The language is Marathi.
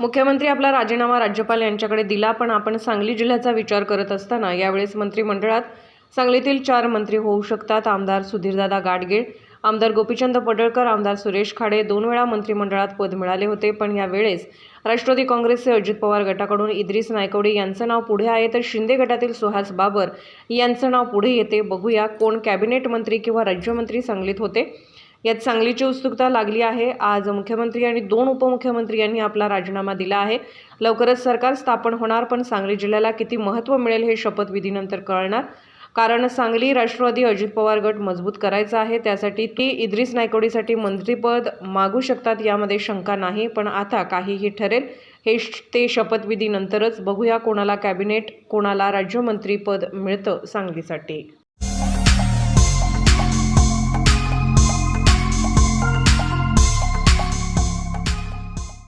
मुख्यमंत्री आपला राजीनामा राज्यपाल यांच्याकडे दिला पण आपण सांगली जिल्ह्याचा विचार करत असताना यावेळेस मंत्रिमंडळात सांगलीतील चार मंत्री होऊ शकतात. आमदार सुधीरदादा गाडगीळ आमदार गोपीचंद पडळकर आमदार सुरेश खाडे दोन वेळा मंत्रिमंडळात पद मिळाले होते पण यावेळेस राष्ट्रवादी काँग्रेसचे अजित पवार गटाकडून इद्रिस नायकवडे यांचं नाव पुढे आहे तर शिंदे गटातील सुहास बाबर यांचं नाव पुढे येते. बघूया कोण कॅबिनेट मंत्री किंवा राज्यमंत्री सांगलीत होते. यात सांगलीची उत्सुकता लागली आहे. आज मुख्यमंत्री आणि दोन उपमुख्यमंत्री यांनी आपला राजीनामा दिला आहे. लवकरच सरकार स्थापन होणार पण सांगली जिल्ह्याला किती महत्त्व मिळेल हे शपथविधीनंतर कळणार. कारण सांगली राष्ट्रवादी अजित पवार गट मजबूत करायचा आहे. त्यासाठी ती इद्रिस नायकोडीसाठी मंत्रीपद मागू शकतात यामध्ये शंका नाही. पण आता काहीही ठरेल हे ते शपथविधीनंतरच बघूया कोणाला कॅबिनेट कोणाला राज्यमंत्रीपद मिळतं सांगलीसाठी.